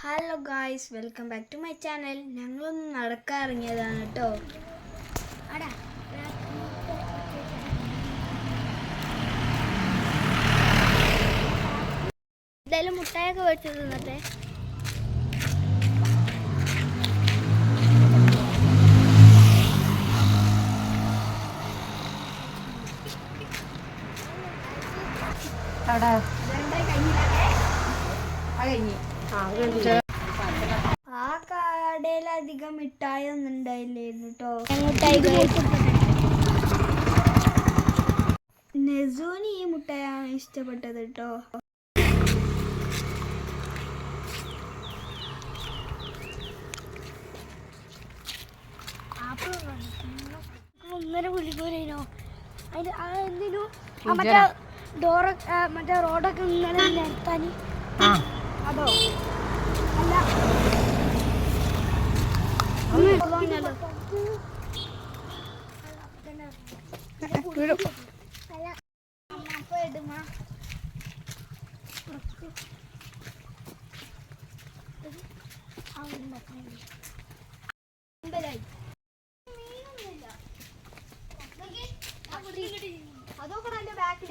Hello guys welcome back to my channel ഞങ്ങളൊന്ന് നടക്കാറിങ്ങിയതാണ് കേട്ടോ കേട്ടോ എന്തായാലും മുട്ടായൊക്കെ മേടിച്ചു തിന്നട്ടെ ആ കടയിൽ അധികം മിഠായി ഒന്നും ഉണ്ടായില്ലായിരുന്നു കേട്ടോ നെസൂന് ഈ മുട്ടായാണ് ഇഷ്ടപ്പെട്ടത് കേട്ടോ ഒന്നര വിളിക്കൂലേനോ അതിന് എന്തിനു? മറ്റേ ഡോറ മറ്റേ റോഡൊക്കെ ഇങ്ങനെ നിർത്താൻ അതോ അല്ല ഒന്ന് ഇടുമാ അതൊക്കെ എന്റെ ബാക്കിൽ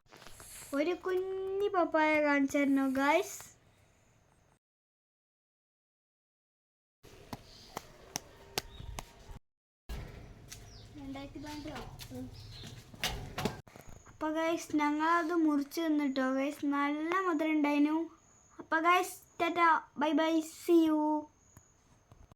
ഒരു കുഞ്ഞി പപ്പായ കാണിച്ചായിരുന്നു ഗൈസ് അപ്പൊ ഗൈസ് അത് മുറിച്ച് തിന്നിട്ടോ ഗൈസ് നല്ല മധുരം ഉണ്ടായിരുന്നു അപ്പൊ guys tata. Bye bye see you